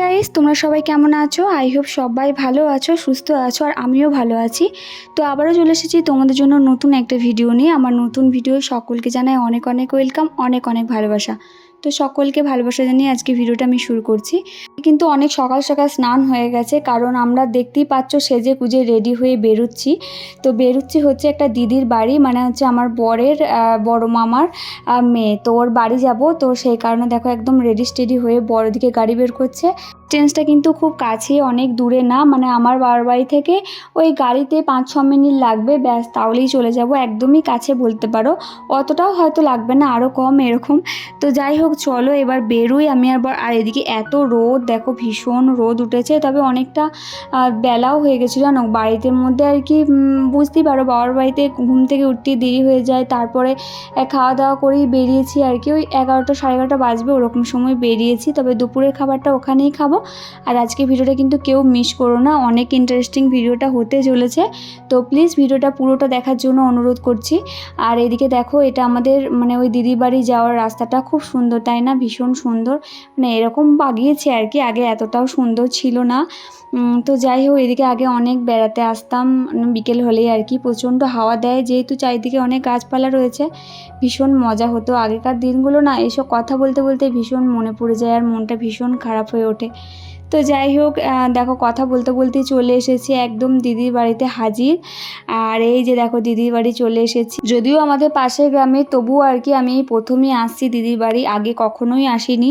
Guys তোমরা সবাই কেমন আছো? আই হোপ সবাই ভালো আছো সুস্থ আছো আর আমিও ভালো আছি। তো আবারও চলে এসেছি তোমাদের জন্য নতুন একটা ভিডিও নিয়ে। আমার নতুন ভিডিও সকলকে জানাই অনেক অনেক ওয়েলকাম অনেক অনেক ভালোবাসা। তো সকলকে ভালোবাসা জানিয়ে আজকে ভিডিওটা আমি শুরু করছি। কিন্তু অনেক সকাল সকাল স্নান হয়ে গেছে, কারণ আমরা দেখতেই পাচ্ছ সেজে কুজে রেডি হয়ে বেরোচ্ছি। তো বেরোচ্ছি হচ্ছে একটা দিদির বাড়ি মানে হচ্ছে আমার বরের বড় মামার মেয়ে। তো ওর বাড়ি যাব, তো সেই কারণে দেখো একদম রেডি স্টেডি হয়ে বড় দিকে গাড়ি বের করছে। ট্রেন্সটা কিন্তু খুব কাছে, অনেক দূরে না মানে আমার বাবার বাড়ি থেকে ওই গাড়িতে পাঁচ ছ মিনিট লাগবে, ব্যাস তাহলেই চলে যাব। একদমই কাছে বলতে পারো, অতটাও হয়তো লাগবে না আরও কম এরকম। তো যাই হোক, চলো এবার বেরোই। আমি আবার, আর এদিকে এত রোদ দেখো ভীষণ রোদ উঠেছে, তবে অনেকটা বেলাও হয়ে গেছিল জানো? বাড়িতে মধ্যে আর কি বুঝতেই পারো, বাবার বাড়িতে ঘুম থেকে উঠতে দেরি হয়ে যায়, তারপরে খাওয়া দাওয়া করেই বেরিয়েছি আর কি, ওই এগারোটা সাড়ে এগারোটা বাজবে, ওরকম সময় বেরিয়েছি, তবে দুপুরের খাবারটা ওখানেই খাব। আর আজকে ভিডিওটা কিন্তু কেউ মিস করো না, অনেক ইন্টারেস্টিং ভিডিওটা হতে চলেছে। তো প্লিজ ভিডিওটা পুরোটা দেখার জন্য অনুরোধ করছি। আর এদিকে দেখো, এটা আমাদের মানে ওই দিদি বাড়ি যাওয়ার রাস্তাটা খুব সুন্দর, তাই না? ভীষণ সুন্দর মানে এরকম বাগিয়েছে আর কি। আগে এতটাও সুন্দর ছিল না। তো যাই হোক, এদিকে আগে অনেক বেড়াতে আসতাম, বিকেল হলেই আর কি। প্রচণ্ড হাওয়া দেয়, যেহেতু চারিদিকে অনেক গাছপালা রয়েছে। ভীষণ মজা হতো। আগেকার দিনগুলো না, এসব কথা বলতে বলতে ভীষণ মনে পড়ে যায় আর মনটা ভীষণ খারাপ হয়ে ওঠে। তো যাই হোক দেখো কথা বলতে বলতে চলে এসেছি একদম দিদির বাড়িতে হাজির। আর এই যে দেখো দিদির বাড়ি চলে এসেছি। যদিও আমাদের পাশের গ্রামে তবুও আর কি আমি এই প্রথমেই আসছি দিদির বাড়ি, আগে কখনোই আসিনি।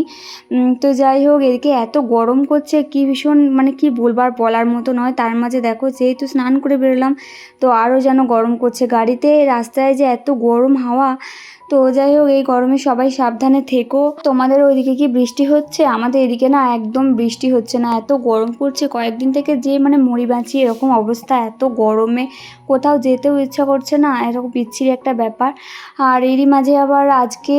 তো যাই হোক, এদিকে এত গরম করছে, কি ভীষণ মানে কি বলবার বলার মতো নয়। তার মাঝে দেখো যেহেতু স্নান করে বেরোলাম, তো আরও যেন গরম করছে। গাড়িতে রাস্তায় যে এত গরম হাওয়া তো যাই হোক, এই গরমে সবাই সাবধানে থেকো। তোমাদের ওইদিকে কি বৃষ্টি হচ্ছে? আমাদের এদিকে না একদম বৃষ্টি হচ্ছে না। এত গরম পড়ছে। কয়েকদিন থেকে যে মানে মরি বাঁচি এরকম অবস্থা, এত গরমে। কোথাও যেতেও ইচ্ছা করছে না। এরকম বিচ্ছিরি একটা ব্যাপার। আর এরই মাঝে আবার আজকে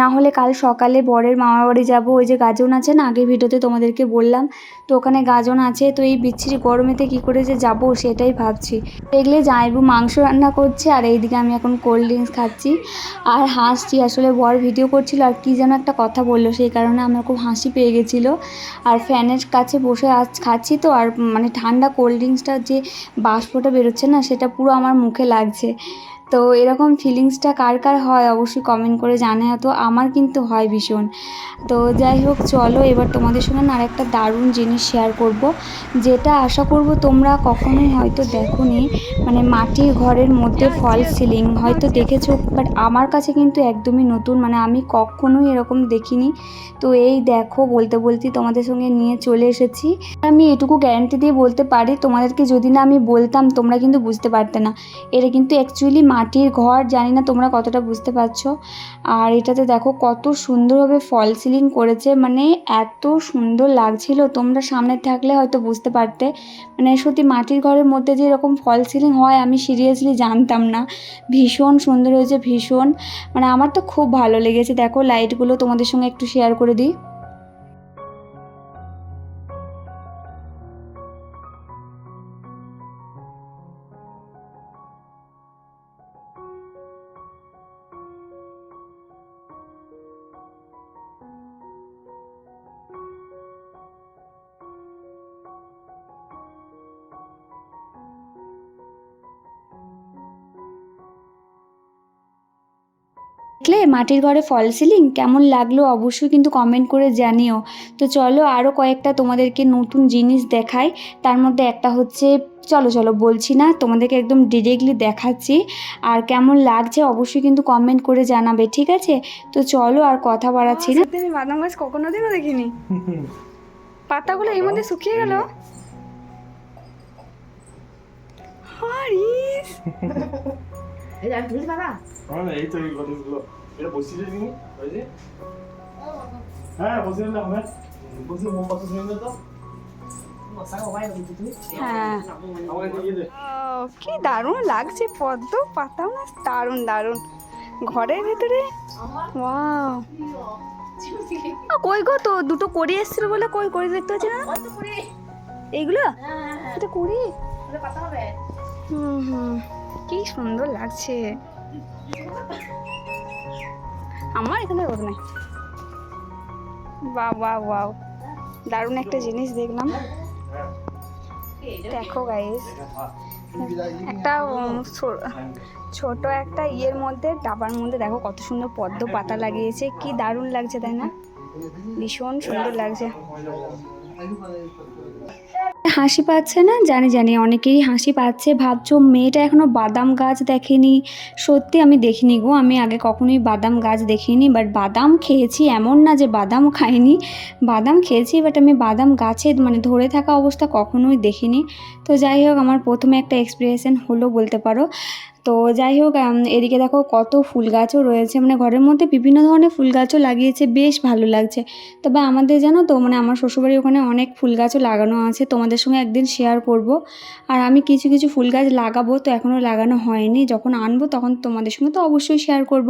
না হলে কাল সকালে বরের মামার বাড়ি যাব। ওই যে গাজন আছে না, আগের ভিডিওতে তোমাদেরকে বললাম। তো ওখানে গাজন আছে। তো এই বিচ্ছিরি গরমেতে কী করে যে যাব সেটাই ভাবছি। দেখলে জামাইবু মাংস রান্না করছে। আর এইদিকে আমি এখন কোল্ড ড্রিঙ্কস খাচ্ছি। আর হাসছি, আসলে বর ভিডিও করছিল আর কি যেন একটা কথা বলল, সেই কারণে আমার খুব হাসি পেয়ে গেছিল। আর ফ্যানের কাছে বসে আজ খাচ্ছি তো, আর মানে ঠান্ডা কোল্ড ড্রিঙ্কসটার যে বাষ্পটা বেরোচ্ছে না, সেটা পুরো আমার মুখে লাগছে। তো এরকম ফিলিংসটা কার কার হয় অবশ্যই কমেন্ট করে জানে তো আমার কিন্তু হয় ভীষণ। তো যাই হোক, চলো এবার তোমাদের সঙ্গে না আরেকটা দারুণ জিনিস শেয়ার করব। যেটা আশা করব তোমরা কখনোই হয়তো দেখোনি। মানে মাটির ঘরের মধ্যে ফল সিলিং হয়তো দেখেছ বাট আমার কাছে কিন্তু একদমই নতুন। মানে আমি কখনোই এরকম দেখিনি। তো এই দেখো, বলতে বলতে তোমাদের সঙ্গে নিয়ে চলে এসেছি। আমি এটুকু গ্যারান্টি দিয়ে বলতে পারি, তোমাদেরকে যদি না আমি বলতাম তোমরা কিন্তু বুঝতে পারতে না। এটা কিন্তু অ্যাকচুয়ালি মাটির ঘর, জানি না তোমরা কতটা বুঝতে পারছ। আর এটাতে দেখো কত সুন্দরভাবে ফল সিলিং করেছে মানে এত সুন্দর লাগছিল। তোমরা সামনে থাকলে হয়তো বুঝতে পারতে। মানে সত্যি মাটির ঘরের মধ্যে যে এরকম ফল সিলিং হয়, আমি সিরিয়াসলি জানতাম না। ভীষণ সুন্দর হয়েছে, ভীষণ। মানে আমার তো খুব ভালো লেগেছে। দেখো, লাইটগুলো তোমাদের সঙ্গে একটু শেয়ার করে দিই। দেখলে মাটির ঘরে ফল সিলিং? কেমন লাগল অবশ্যই কিন্তু কমেন্ট করে জানিও। তো চলো আরও কয়েকটা তোমাদেরকে নতুন জিনিস দেখাই। তার মধ্যে একটা হচ্ছে, চলো চলো বলছি না, তোমাদেরকে একদম ডিরেক্টলি দেখাচ্ছি। আর কেমন লাগছে অবশ্যই কিন্তু কমেন্ট করে জানাবে, ঠিক আছে? তো চলো আর কথা বাড়াচ্ছি না। আমি বাদাম গাছ কখনো দিনও দেখিনি। পাতাগুলো এর মধ্যে শুকিয়ে গেল। হারিস! এই আমি তুলতে পারা এই তো এই কতগুলো এটা বসিয়ে দিবি ওই যে হ্যাঁ বসিয়ে দিলাম হ্যাঁ মোমবাতি শুনে তো কি দারুণ লাগছে পদ্ম পাতাও না দারুণ দারুণ ঘরের ভিতরে ওয়াও কই গো তো দুটো করি এসেছিল বলে কই করি দেখতে পাচ্ছি না এইগুলো এটা করি হুম হুম কি সুন্দর লাগছে। আমার এখানে রোদ নাই। বাহ বাহ বাহ। দারুণ একটা জিনিস দেখলাম। দেখো গাইস একটা ছোট একটা ইয়ের মধ্যে, ডাবার মধ্যে দেখো কত সুন্দর পদ্ম পাতা লাগিয়েছে। কি দারুণ লাগছে, তাই না? ভীষণ সুন্দর লাগছে। হাসি পাচ্ছে না? জানি জানি। অনেকেরই হাসি পাচ্ছে। ভাবছ, মেয়েটা এখনও বাদাম গাছ দেখেনি? সত্যি আমি দেখিনি গো। আমি আগে কখনোই বাদাম গাছ দেখিনি। বাট বাদাম খেয়েছি এমন না যে বাদাম খাইনি। বাদাম খেয়েছি বাট আমি বাদাম গাছে মানে ধরে থাকা অবস্থা কখনোই দেখিনি। তো যাই হোক, আমার প্রথমে একটা এক্সপিরিয়েশন হলো বলতে পারো। তো যাই হোক এদিকে দেখো কত ফুল গাছও রয়েছে। মানে ঘরের মধ্যে বিভিন্ন ধরনের ফুল গাছও লাগিয়েছে, বেশ ভালো লাগছে। তবে আমাদের জানো তো মানে আমার শ্বশুরবাড়ির ওখানে অনেক ফুল গাছও লাগানো আছে, তোমাদের সঙ্গে একদিন শেয়ার করব। আর আমি কিছু কিছু ফুল গাছ লাগাবো তো এখনও লাগানো হয়নি, যখন আনব তখন তোমাদের সঙ্গে তো অবশ্যই শেয়ার করব।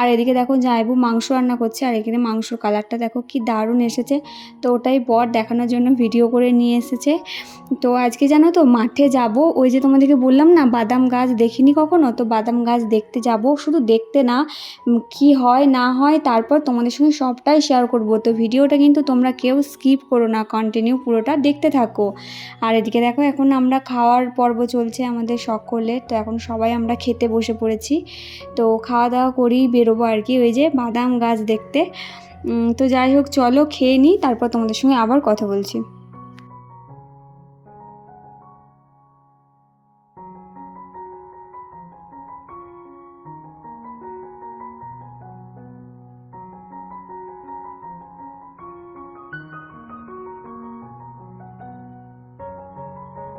আর এদিকে দেখো যাইবু, মাংস রান্না করছে, আর এখানে মাংসর কালারটা দেখো কি দারুণ এসেছে। তো ওটাই বর দেখানোর জন্য ভিডিও করে নিয়ে এসেছে। তো আজকে জানো তো, মাঠে যাব। ওই যে তোমাদেরকে বললাম না, বাদাম গাছ দেখিনি কখনো? তো বাদাম গাছ দেখতে যাব। শুধু দেখতে না কি হয়, না হয়, তারপর তোমাদের সঙ্গে সবটাই শেয়ার করব। তো ভিডিওটা কিন্তু তোমরা কেউ স্কিপ করো না কন্টিনিউ পুরোটা দেখতে থাকো। আর এদিকে দেখো, এখন আমরা খাওয়ার পর্ব চলছে আমাদের সকলে। তো এখন সবাই আমরা খেতে বসে পড়েছি। তো খাওয়া দাওয়া করেই বেরোবো আর কি, ওই যে বাদাম গাছ দেখতে। তো যাই হোক, চলো খেয়ে নিই তারপর তোমাদের সঙ্গে আবার কথা বলছি।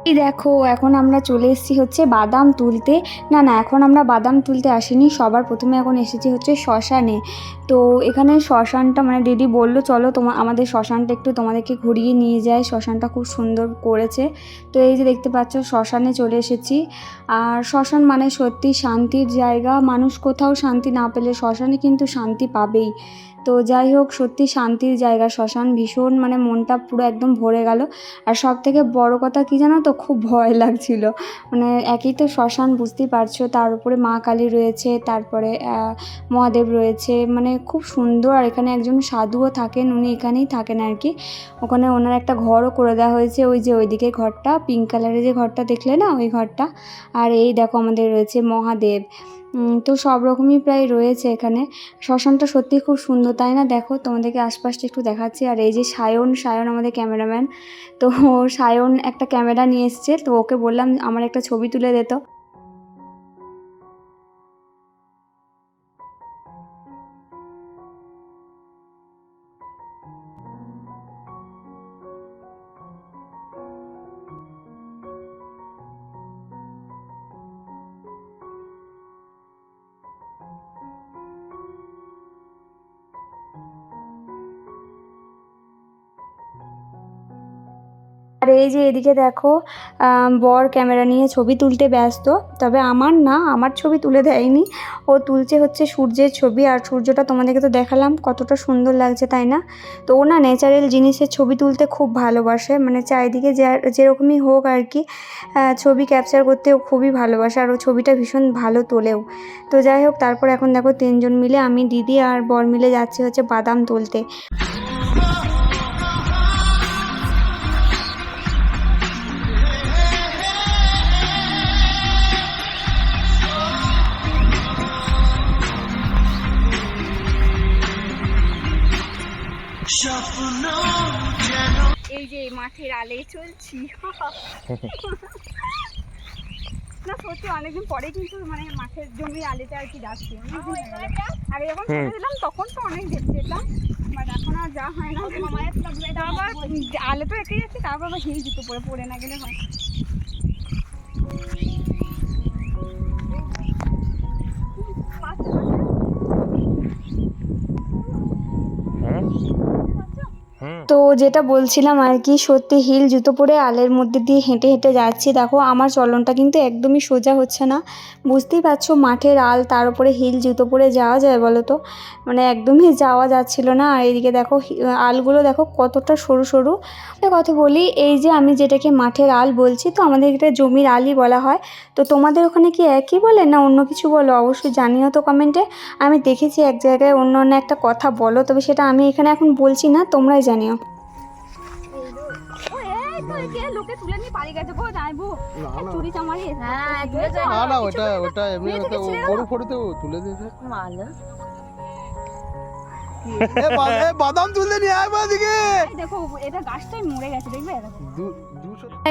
এই দেখো, এখন আমরা চলে এসেছি হচ্ছে বাদাম তুলতে। না না, এখন আমরা বাদাম তুলতে আসিনি। সবার প্রথমে এখন এসেছি হচ্ছে শ্মশানে। তো এখানে শ্মশানটা মানে দিদি বলল, চলো তোমার আমাদের শ্মশানটা একটু তোমাদেরকে ঘুরিয়ে নিয়ে যায় শ্মশানটা খুব সুন্দর করেছে। তো এই যে দেখতে পাচ্ছ, শ্মশানে চলে এসেছি। আর শ্মশান মানে সত্যি শান্তির জায়গা। মানুষ কোথাও শান্তি না পেলে শ্মশানে কিন্তু শান্তি পাবেই। তো যাই হোক, সত্যি শান্তির জায়গা। শ্মশান ভীষণ মানে মনটা পুরো একদম ভরে গেল। আর সব থেকে বড় কথা কি জানো তো, খুব ভয় লাগছিল। মানে একই তো শ্মশান, বুঝতেই পারছ। তার উপরে মা কালী রয়েছে, তারপরে মহাদেব রয়েছে। মানে খুব সুন্দর আর এখানে একজন সাধুও থাকেন, উনি এখানেই থাকেন আর কি। ওখানে ওনার একটা ঘরও করে দেওয়া হয়েছে, ওই যে ওইদিকে ঘরটা পিঙ্ক কালারের যে ঘরটা দেখলে না, ওই ঘরটা? আর এই দেখো আমাদের রয়েছে মহাদেব। তো সব রকমই প্রায় রয়েছে এখানে। শ্মশানটা সত্যি খুব সুন্দর, তাই না? দেখো, তোমাদেরকে আশপাশটা একটু দেখাচ্ছি। আর এই যে সায়ন সায়ন আমাদের ক্যামেরাম্যান তো সায়ন একটা ক্যামেরা নিয়ে এসছে, তো ওকে বললাম, আমার একটা ছবি তুলে দিত আর এই যে এদিকে দেখো বর ক্যামেরা নিয়ে ছবি তুলতে ব্যস্ত, তবে আমার না, আমার ছবি তুলে দেয়নি। ও তুলছে হচ্ছে সূর্যের ছবি, আর সূর্যটা তোমাদেরকে তো দেখালাম, কতটা সুন্দর লাগছে, তাই না? তো ও না ন্যাচারাল জিনিসের ছবি তুলতে খুব ভালোবাসে মানে চারিদিকে যে, যেরকমই হোক আর কি ছবি ক্যাপচার করতে ও খুবই ভালোবাসে, আর ও ছবিটা ভীষণ ভালো তোলেও। তো যাই হোক, তারপর এখন দেখো তিনজন মিলে আমি দিদি আর বর মিলে যাচ্ছি হচ্ছে বাদাম তুলতে। এই যে মাঠের আলে চলছি। না সত্যি অনেকদিন পরে কিন্তু মানে মাঠের জমি আলেতে আর কি যাচ্ছি। আগে যখন ছোট ছিলাম তখন তো অনেক যেতে যেতাম বাট এখন আর যা হয় না। আবার আলে তো একে যাচ্ছে তারপর আবার হিল জুতো পরে পড়ে না গেলে হয়। তো যেটা বলছিলাম আর কি, সত্যি হিল জুতো পরে আলের মধ্যে দিয়ে হেঁটে হেঁটে যাচ্ছি। দেখো, আমার চলনটা কিন্তু একদমই সোজা হচ্ছে না। বুঝতেই পারছ, মাঠের আল, তার উপরে হিল জুতো পরে যাওয়া যায় বলো তো? মানে একদমই যাওয়া যাচ্ছিল না। আর এদিকে দেখো আলগুলো দেখো কতটা সরু সরু। কথা বলি, এই যে আমি যেটাকে মাঠের আল বলছি, তো আমাদের এটা জমির আলই বলা হয়। তো তোমাদের ওখানে কি একই বলে না অন্য কিছু বলো? অবশ্যই জানিও তো কমেন্টে। আমি দেখেছি এক জায়গায় অন্য অন্য একটা কথা বলো, তবে সেটা আমি এখানে এখন বলছি না, তোমরাই জানিও তুলে হ্যাঁ না না ওটা ওটা এমনি গরু দিয়েছে মালো। বাদাম নিয়ে আয় দিকে দেখো এটা গাছটাই মরে গেছে দেখবে?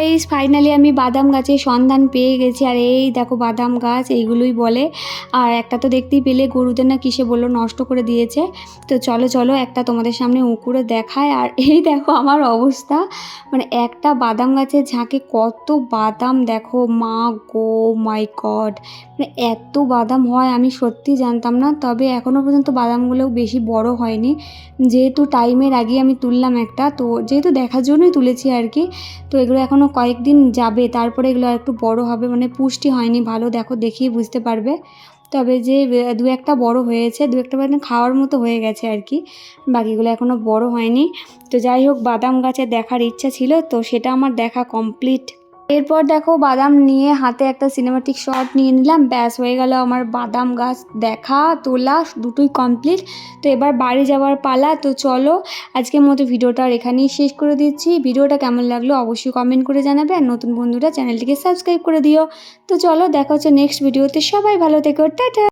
এই ফাইনালি আমি বাদাম গাছের সন্ধান পেয়ে গেছি। আর এই দেখো বাদাম গাছ, এইগুলোই বলে। আর একটা তো দেখতেই পেলে, গরুদের না কিসে বলল, নষ্ট করে দিয়েছে। তো চলো চলো, একটা তোমাদের সামনে উকুরে দেখায় আর এই দেখো আমার অবস্থা। মানে একটা বাদাম গাছের ঝাঁকে কত বাদাম, দেখো মা, গো মাই গড মানে এত বাদাম হয়, আমি সত্যি জানতাম না। তবে এখনও পর্যন্ত বাদামগুলো বেশি বড় হয়নি। যেহেতু টাইমের আগে আমি তুললাম একটা, তো যেহেতু দেখার জন্যই তুলেছি আর কি, তো এগুলো এখনও কয়েকদিন যাবে, তারপরে এগুলো একটু বড় হবে মানে পুষ্টি হয়নি, ভালো দেখো দেখেই বুঝতে পারবে। তবে যে দু একটা বড় হয়েছে, দু একটা মানে খাওয়ার মতো হয়ে গেছে আর কি, বাকিগুলো এখনও বড় হয়নি। তো যাই হোক, বাদাম গাছে দেখার ইচ্ছা ছিল, তো সেটা আমার দেখা কমপ্লিট এরপর দেখো বাদাম নিয়ে হাতে একটা সিনেমাটিক শট নিয়ে নিলাম। ব্যাস, হয়ে গেল আমার বাদাম গাছ দেখা, তোলা, দুটোই কমপ্লিট তো এবার বাড়ি যাওয়ার পালা, তো চলো আজকের মতো ভিডিওটা এখানেই শেষ করে দিচ্ছি। ভিডিওটা কেমন লাগল অবশ্যই কমেন্ট করে জানাবে আর নতুন বন্ধুরা চ্যানেলটিকে সাবস্ক্রাইব করে দিও। তো চলো দেখা হচ্ছে নেক্সট ভিডিওতে সবাই ভালো থেকো, টাটা!